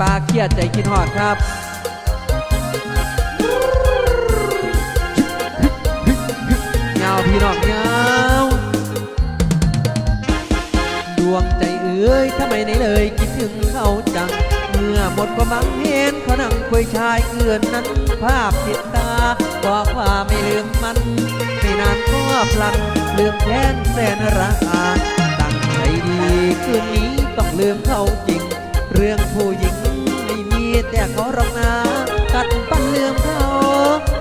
ปลาเครียดใจคิดหอดครับเงาพี่น้องเงาดวงใจเอ้ยทำไมไหนเลยคิดถึงเขาจัง เมื่อหมดความหวังเห็นเขานั่งคุยชายเกือนนั้น ภาพติดตาบอกว่าไม่ลืมมัน ไม่นานก็พลันลืมแค้นแสนรักตั้งใจดีคืนนี้ต้องลืมเขาจริง เรื่องผู้หญิง แต่เขารอกนะกัดปั้นลืมเขา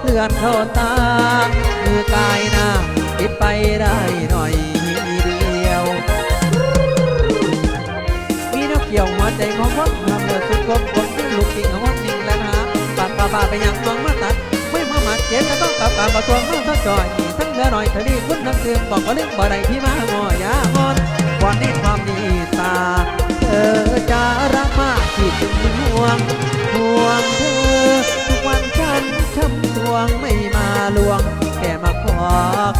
เลือนเข้าตามือกายหน้าปิดไปได้หน่อยเดียว มีนกเกี่ยวหัวใจของวัดทำเลือสุดกลมคนที่ลูกกิ่งของวัดนิ่งและนะปากปาบาไปยังมองมาตัดไม่มาหมัดเจ็บก็ต้องกลับปากมาตัวมาซะจ่อยทั้งเธอหน่อยทะเลคุณทั้งเตือนบอกว่าเรื่องบ่ได้พี่มาหมอยางอนวันนี้ความ ลวงแค่มาขอ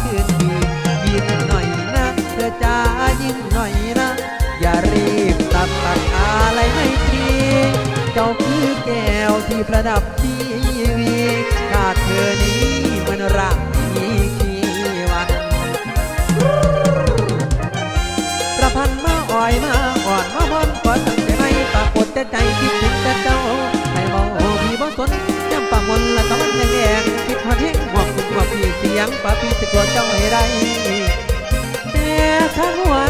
คืนดียิ้มหน่อยนะเธอจะยิ้มหน่อยนะ อย่ารีบตัดตัดอะไรให้ตรีเจ้าคือแก้วที่ประดับชีวีขาดเธอนี้มันรักมีชีวันประพันธ์มาอ่อยมา แต่ทั้งวัน